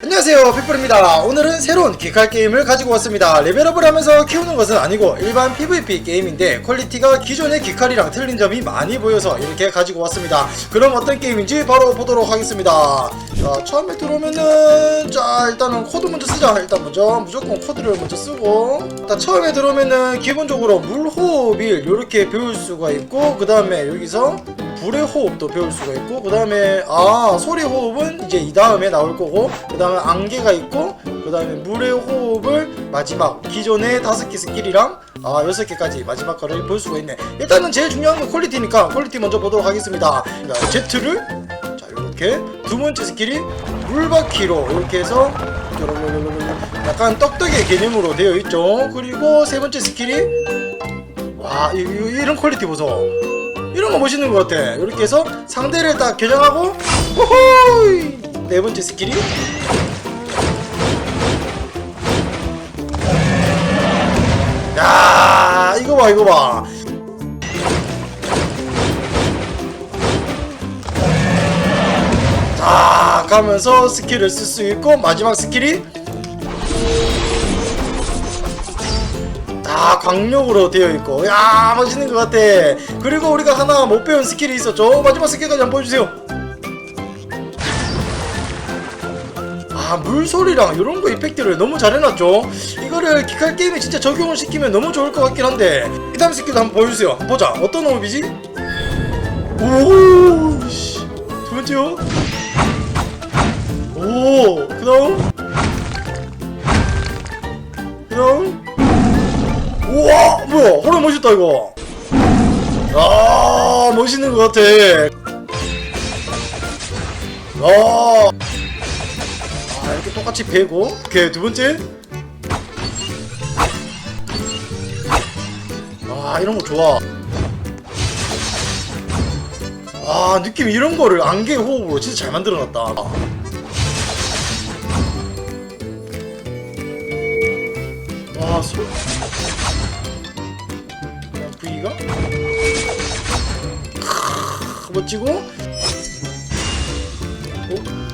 안녕하세요 픽불입니다. 오늘은 새로운 기칼 게임을 가지고 왔습니다. 레벨업을 하면서 키우는 것은 아니고 일반 PVP 게임인데 퀄리티가 기존의 기칼이랑 틀린 점이 많이 보여서 이렇게 가지고 왔습니다. 그럼 어떤 게임인지 바로 보도록 하겠습니다. 자 처음에 들어오면은 자 일단은 코드 먼저 쓰자. 일단 먼저 무조건 코드를 먼저 쓰고 일단 처음에 들어오면은 기본적으로 물호흡일 이렇게 배울 수가 있고 그 다음에 여기서 불의 호흡도 배울 수가 있고 그 다음에 아 소리 호흡은 이제 이 다음에 나올 거고 그 다음에 안개가 있고 그 다음에 물의 호흡을 마지막 기존의 다섯 개 스킬이랑 아 여섯 개까지 마지막 거를 볼 수가 있네. 일단은 제일 중요한 건 퀄리티니까 퀄리티 먼저 보도록 하겠습니다. 자, Z를 자 이렇게 두 번째 스킬이 물바퀴로 이렇게 해서 약간 떡떡의 개념으로 되어 있죠. 그리고 세 번째 스킬이 와 이, 이, 이런 퀄리티 보소 이런 거 멋있는 것 같아. 이렇게 해서 상대를 딱 겨냥하고, 호호이! 네 번째 스킬이. 야, 이거 봐, 이거 봐. 자, 가면서 스킬을 쓸 수 있고, 마지막 스킬이. 다 광력으로 되어 있고. 야 멋있는 것 같아. 그리고 우리가 하나 못 배운 스킬이 있었죠. 마지막 스킬까지 한번 보여주세요. 아 물소리랑 이런 거 이펙트를 너무 잘 해놨죠. 이거를 기칼 게임에 진짜 적용을 시키면 너무 좋을 것 같긴 한데 그 다음 스킬도 한번 보여주세요. 보자. 어떤 호흡이지? 오두 번째요? 오그 다음 멋있다 이거. 아 멋있는 것 같아. 아, 아 이렇게 똑같이 베고. 오케이 두 번째. 아 이런 거 좋아. 아 느낌 이런 거를 안개 호흡으로 진짜 잘 만들어놨다. 와 소... 멋지고. 어?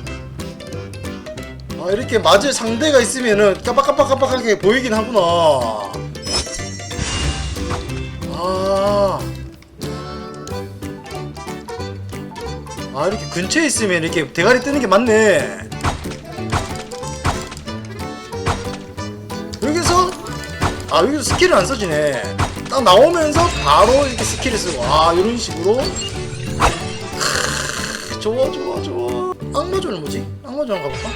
아 이렇게 맞을 상대가 있으면은 깜빡깜빡깜빡하게 보이긴 하구나. 아. 아 이렇게 근처에 있으면 이렇게 대가리 뜨는 게 맞네. 여기서 아 여기서 스킬을 안 써지네. 딱 나오면서 바로 이렇게 스킬을 쓰고. 아 이런 식으로. 크, 좋아 좋아 좋아 악마존은 뭐지? 악마존 가볼까?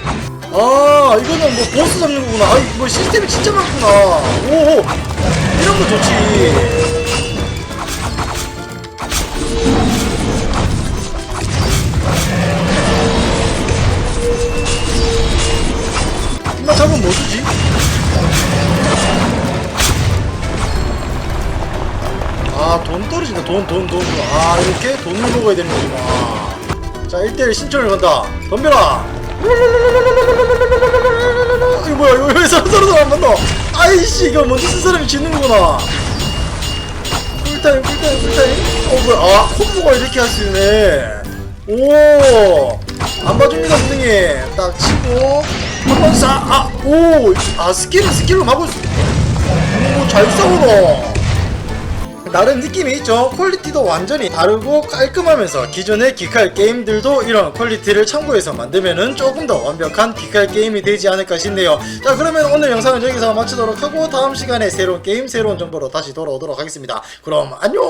아 이거는 뭐 보스 잡는 거구나 아뭐 시스템이 진짜 많구나 오 이런 거 좋지 악마 잡으면 뭐 주지? 아, 돈 떨어진다. 돈, 돈, 돈. 아, 이렇게 돈을 먹어야 되는 거구나. 자, 1대1 신청을 건다. 덤벼라! 이거 뭐야, 이거 왜 서로 서로 서로 안 만나? 아이씨, 이거 먼저 쓴 사람이 지는 거구나. 꿀타임, 꿀타임, 꿀타임. 어, 뭐야. 아, 콤보가 이렇게 할 수 있네. 오! 안 봐줍니다, 선생님. 딱 치고, 한번 쏴. 아, 오! 아, 스킬은 스킬로 막을 수. 오, 잘 싸우노. 나름 느낌이 있죠. 퀄리티도 완전히 다르고 깔끔하면서 기존의 기칼 게임들도 이런 퀄리티를 참고해서 만들면은 조금 더 완벽한 기칼 게임이 되지 않을까 싶네요. 자 그러면 오늘 영상은 여기서 마치도록 하고 다음 시간에 새로운 게임 새로운 정보로 다시 돌아오도록 하겠습니다. 그럼 안녕